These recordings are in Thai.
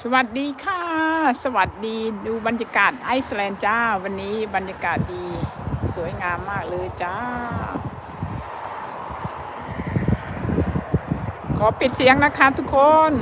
สวัสดีค่ะ สวัสดีดูบรรยากาศไอซ์แลนด์จ้า วันนี้บรรยากาศดี สวยงามมากเลยจ้า ขอปิดเสียงนะคะทุกคน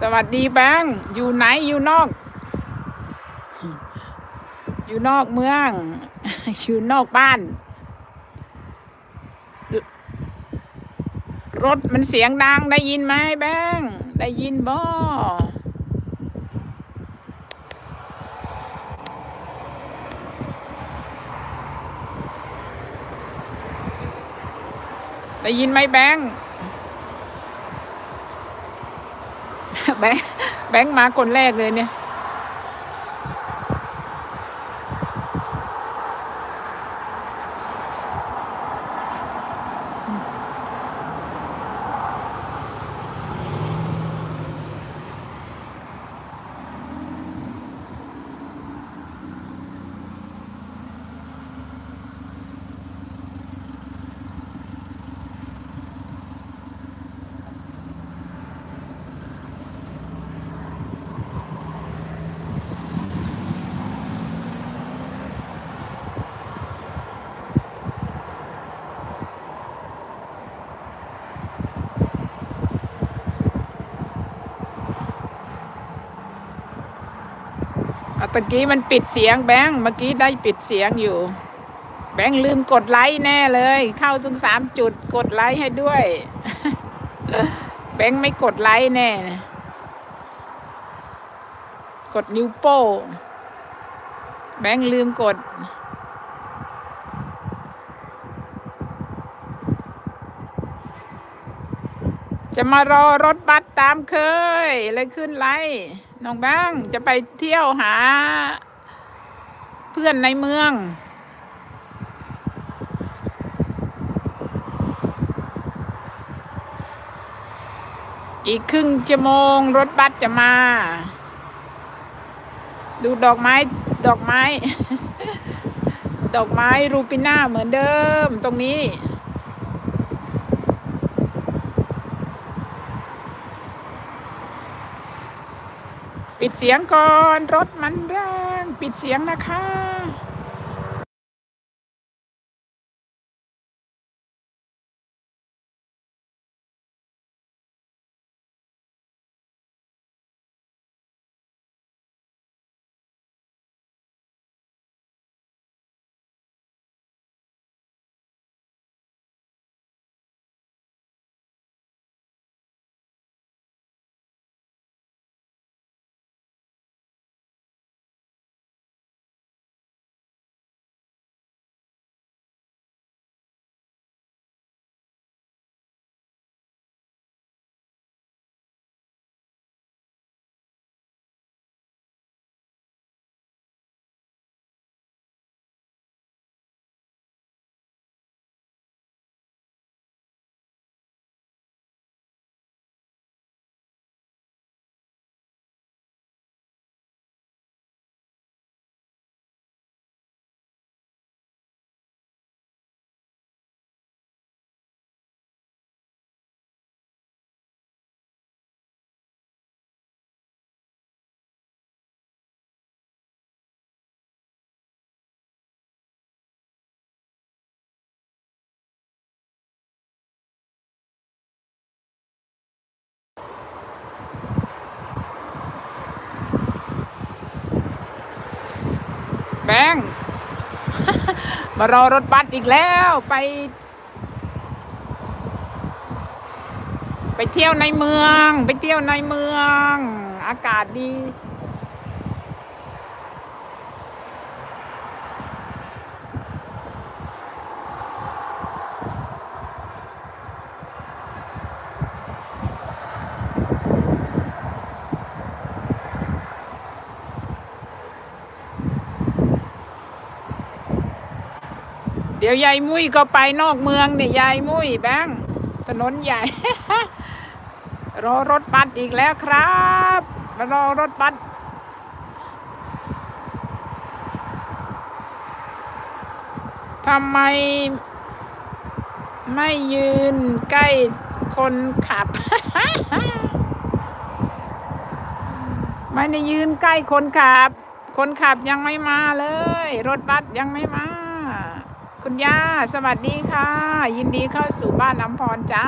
สวัสดีแบงค์อยู่ไหนอยู่นอก อยู่นอกเมือง อยู่นอกบ้าน รถมันเสียงดังได้ยินไหมแบงค์ได้ยินบ่ได้ยินไหมแบงค์ แบงค์แบงค์มาคนแรกเลยเนี่ยื่อกี้มันปิดเสียงแบงค์เมื่อกี้ได้ปิดเสียงอยู่ แบงค์ลืมกดไลค์แน่เลย เข้าถึงสามจุดกดไลค์ให้ด้วย แบงค์ไม่กดไลค์แน่ กดนิ้วโป้ แบงค์ลืมกด จะมารอรถบัสตามเคยเลยขึ้นไลฟ์น้องบงค์จะไปเที่ยวหา เพื่อนในเมือง อีกครึ่งชั่วโมงรถบัสจะมา ดูดอกไม้ดอกไม้ ดอกไม้รูปิน่าเหมือนเดิมตรงนี้ ปิดเสียงก่อน รถมันแรง ปิดเสียงนะคะ แบงค์มารอรถบัสอีกแล้วไป ไปเที่ยวในเมือง ไปเที่ยวในเมือง อากาศดี ดี๋ยวยายมุ้ยก็ไปนอกเมืองเนี่ยยายมุ้ยแบงถนนใหญ่ รอรถบัสอีกแล้วครับรอรถบัสทำไม ไม่ยืนใกล้คนขับ ไม่ได้ยืนใกล้คนขับ คนขับยังไม่มาเลย รถบัสยังไม่มา คุณย่า สวัสดีค่ะ ยินดีเข้าสู่บ้านน้ำพรจ้า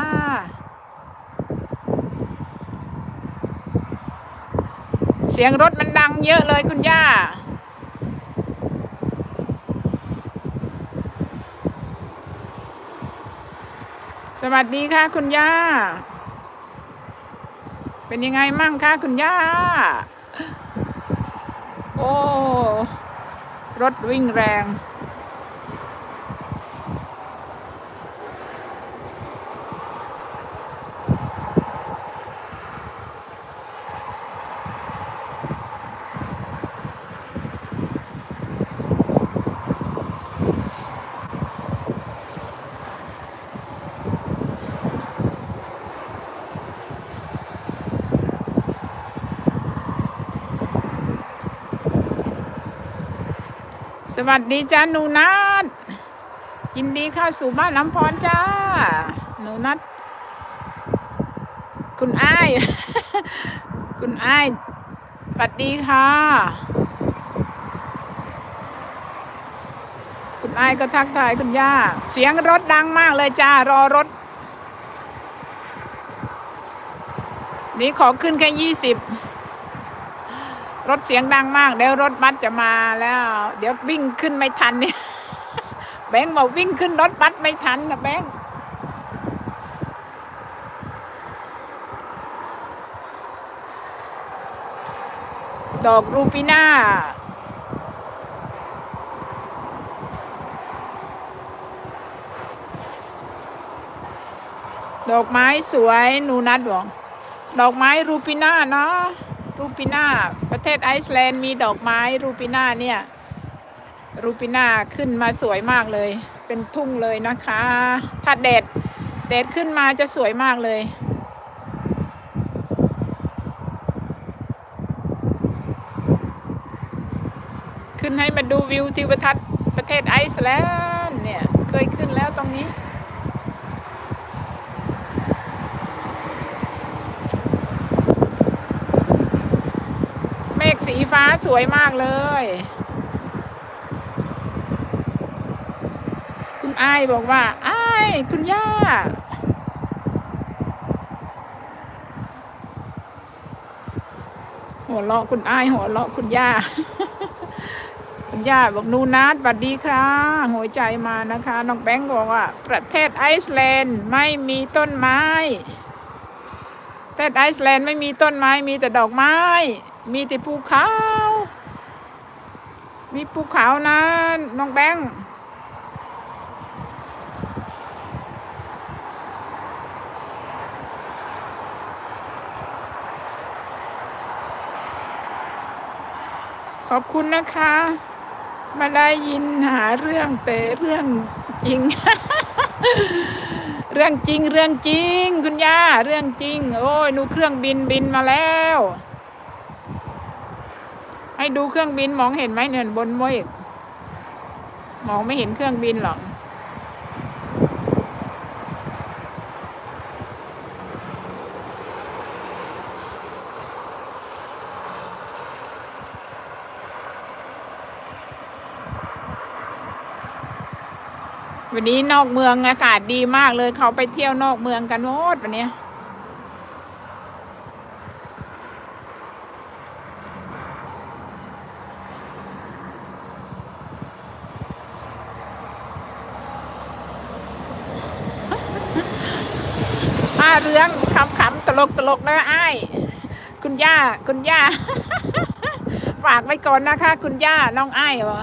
เสียงรถมันดังเยอะเลยคุณย่า สวัสดีค่ะคุณย่า เป็นยังไงมั่งคะคุณย่า โอ้ รถวิ่งแรง สวัสดีจ้าหนูนัดยินดีเข้าสู่บ้านลำพรจ้า หนูนัดคุณอ้าย คุณอ้ายสวัสดีค่ะ คุณอ้ายก็ทักทายคุณย่า เสียงรถดังมากเลยจ้ารอรถ นี่ขอขึ้นแค่ยี่สิบ รถเสียงดังมาก เดี๋ยวรถบัสจะมาแล้ว เดี๋ยววิ่งขึ้นไม่ทันเนี่ยแบงค์บอกวิ่งขึ้นรถบัสไม่ทันนะแบงค์ดอกรูปิน่าดอกไม้สวยหนูนัดบอกดอกไม้รูปิน่าเนาะ รูปิน่าประเทศไอซ์แลนด์มีดอกไม้รูปิน่าเนี่ยรูปิน่าขึ้นมาสวยมากเลย เป็นทุ่งเลยนะคะ ถ้าแดดแดดขึ้นมาจะสวยมากเลย ขึ้นให้มาดูวิวทิวทัศน์ประเทศไอซ์แลนด์เนี่ยเคยขึ้นแล้วตรงนี้ เมฆ สีฟ้าสวยมากเลย คุณไอ้บอกว่าไอ้คุณย่า หัวเราะคุณไอ้หัวเราะคุณย่า คุณย่าบอกนูนัดบัดดีครับหัวใจมานะคะ น้องแบงค์บอกว่า ประเทศไอซ์แลนด์ไม่มีต้นไม้ ประเทศไอซ์แลนด์ไม่มีต้นไม้มีแต่ดอกไม้ มีแต่ภูเขา มีภูเขานะน้องแบงค์ขอบคุณนะคะ มาได้ยินหาเรื่องแต่เรื่องจริง รื่องจริงเรื่องจริง คุณย่าเรื่องจริง โอ้ยนูเครื่องบินบินมาแล้ว ให้ดูเครื่องบินมองเห็นไหมเนี่ยบนเมฆมองไม่เห็นเครื่องบินหรอก วันนี้นอกเมืองอากาศดีมากเลยเขาไปเที่ยวนอกเมืองกันหมดวันนี้ยอาเรื่องขำๆตลกตลกนะไอ้ายคุณย่าคุณย่า ฝากไว้ก่อนนะคะ คุณย่าน้องไอ้ายวะ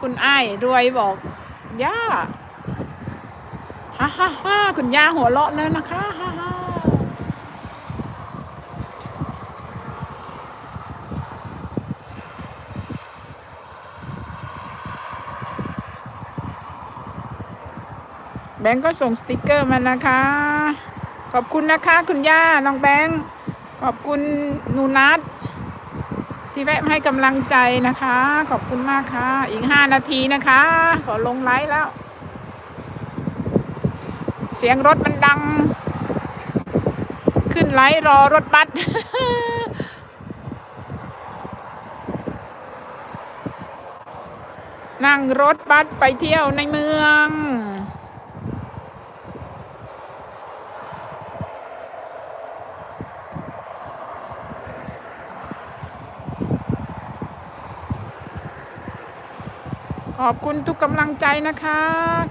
คุณไอ้ายรวยบอกย่า ฮ่าฮ่าฮ่าคุณย่าหัวเราะเนอะนะคะฮ่าฮ่าแบงก์ก็ส่งสติกเกอร์มานะคะ ขอบคุณนะคะ คุณย่าน้องแบงก์ขอบคุณนูนัทที่แวะให้กำลังใจนะคะ ขอบคุณมากค่ะ อีกห้านาทีนะคะ ขอลงไลฟ์แล้ว เสียงรถมันดัง ขึ้นไลรอรถบัสนั่งรถบัสไปเที่ยวในเมือง อบคุณทุกกำลังใจนะคะ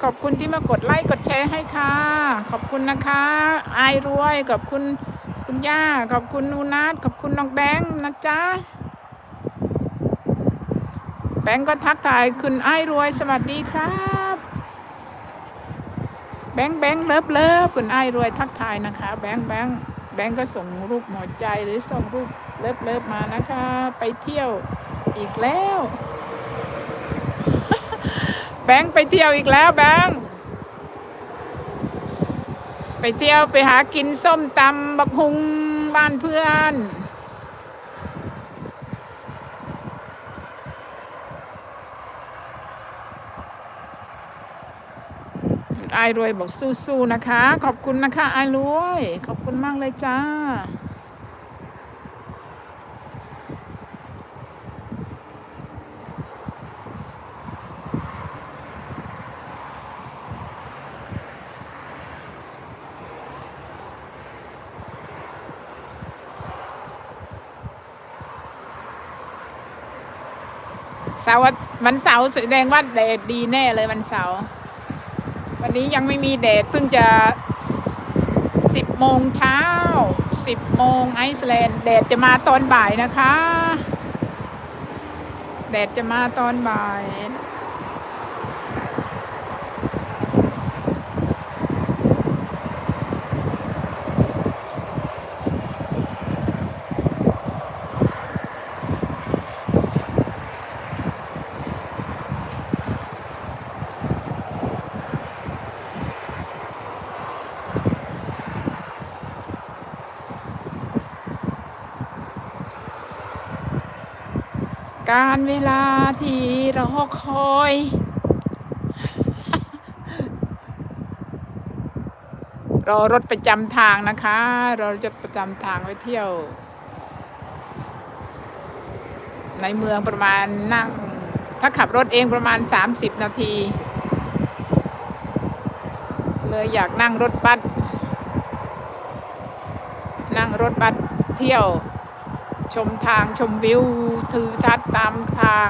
ขอบคุณที่มากดไลค์กดแชร์ให้ค่ะ ขอบคุณนะคะอายรวย ขอบคุณคุณย่า ขอบคุณนูนัทขอบคุณน้องแบงค์นะจ๊ะ แบงค์ก็ทักทายคุณไอ้ายรวย สวัสดีครับ แบงค์แบงค์เลิฟเลิฟคุณไอ้ายรวยทักทายนะคะ แบงค์แบงค์แบงค์ก็ส่งรูปหัวใจหรือส่งรูปเลิฟเลิฟมานะคะ ไปเที่ยวอีกแล้ว แบงค์ไปเที่ยวอีกแล้วแบงค์ไปเที่ยวไปหากินส้มตำบักฮุงบ้านเพื่อน ไอายรวยบอกสู้ๆนะคะ ขอบคุณนะคะไอายรวย ขอบคุณมากเลยจ้า เสาร์วันวันเสาร์แสดงว่าแดดดีแน่เลยวันเสาร์วันนี้ยังไม่มีแดดเพิ่งจะสิบโมงเช้าสิบโมงไอซ์แลนด์แดดจะมาตอนบ่ายนะคะ แดดจะมาตอนบ่าย การเวลาที่เราคอย รอรถประจำทางนะคะเราจะประจำทางไปเที่ยว ในเมืองประมาณนั่ง ถ้าขับรถเองประมาณ 30 นาที เลยอยากนั่งรถบัสนั่งรถบัสเที่ยว ชมทางชมวิวทือทัศน์ตามทาง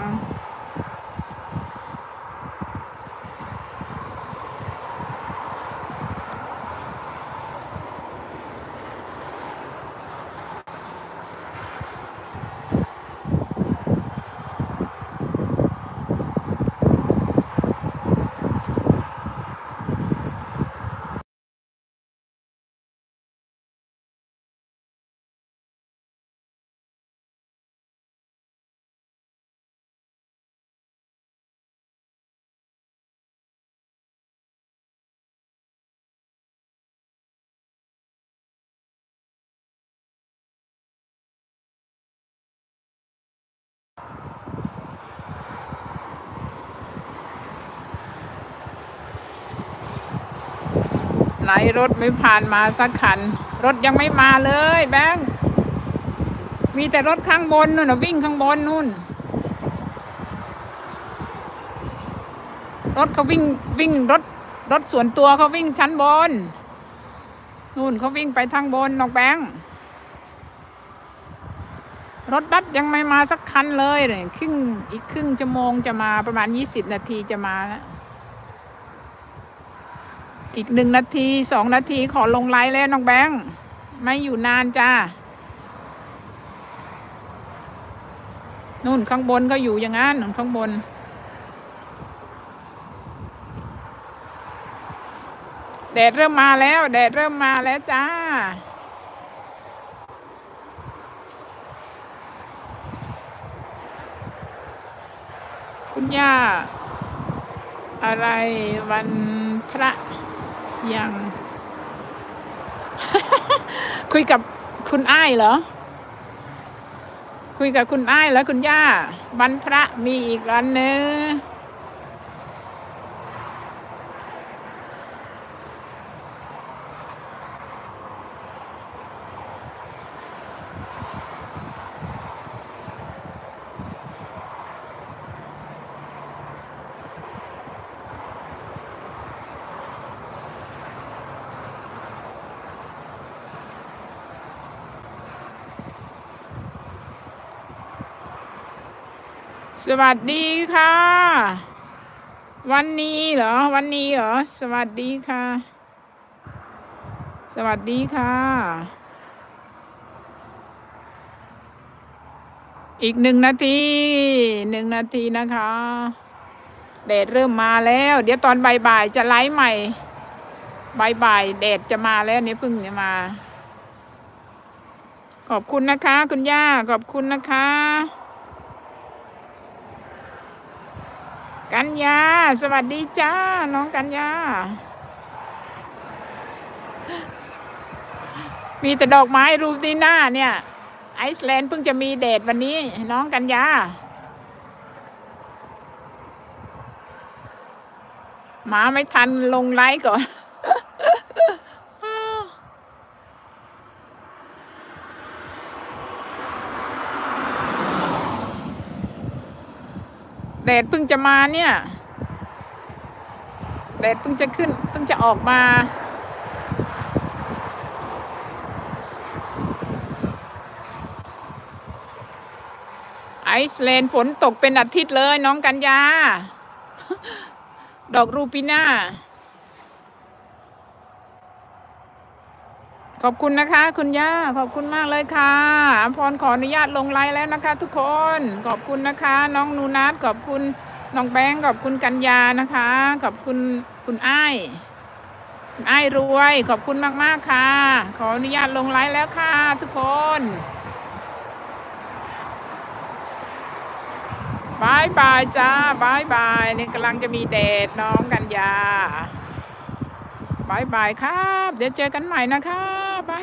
นรถไม่ผ่านมาสักคัน รถยังไม่มาเลยแบงมีแต่รถข้างบนนู่นนะวิ่งข้างบนนู่น รถเขาวิ่งวิ่งรถรถส่วนตัวเขาวิ่งชั้นบน นู่นเขาวิ่งไปทางบนน้องแบงรถบัสยังไม่มาสักคันเลยเนี่ยครึ่งอีกครึ่งชั่วโมงจะมาประมาณยี่สิบนาทีจะมาแล้ว อีกหนึ่งนาทีสองนาทีขอลงไลน์แล้วน้องแบงค์ไม่อยู่นานจ้านู่นข้างบนก็อยู่อย่างนั้นนู่นข้างบน แดดเริ่มมาแล้ว แดดเริ่มมาแล้วจ้า คุณย่า อะไรวันพระ ยัง คุยกับคุณอ้ายเหรอ คุยกับคุณอ้ายแล้วคุณย่าวันพระมีอีกวันเนื้อ สวัสดีค่ะ วันนี้เหรอ วันนี้เหรอ สวัสดีค่ะ สวัสดีค่ะ อีกหนึ่งนาทีหนึ่งนาทีนะคะแดดเริ่มมาแล้ว เดี๋ยวตอนบ่ายๆจะไลฟ์ใหม่บ่ายๆแดดจะมาแล้วเนี่ยเพิ่งจะมา ขอบคุณนะคะ คุณย่าขอบคุณนะคะ กัญญา สวัสดีจ้า น้องกัญญา มีแต่ดอกไม้รูปที่หน้าเนี่ย ไอซ์แลนด์เพิ่งจะมีเดทวันนี้ น้องกัญญา มาไม่ทันลงไลฟ์ก่อน แดดเพิ่งจะมาเนี่ย แดดเพิ่งจะขึ้นเพิ่งจะออกมาไอซ์แลนด์ฝนตกเป็นอาทิตย์เลยน้องกัญญา ดอกรูปิน่า ขอบคุณนะคะ คุณย่าขอบคุณมากเลยค่ะอพรขออนุญาตลงไลน์แล้วนะคะ ทุกคนขอบคุณนะคะ น้องนูนัทขอบคุณน้องแบงค์ขอบคุณกัญญานะคะ ขอบคุณคุณอ้ายคุณอ้ายรวย ขอบคุณมากๆค่ะ ขออนุญาตลงไลน์แล้วค่ะ ทุกคนบายบายจ้าบายบายนี่กำลังจะมีแดดน้องกัญญา บายบายครับ เดี๋ยวเจอกันใหม่นะคะบายบาย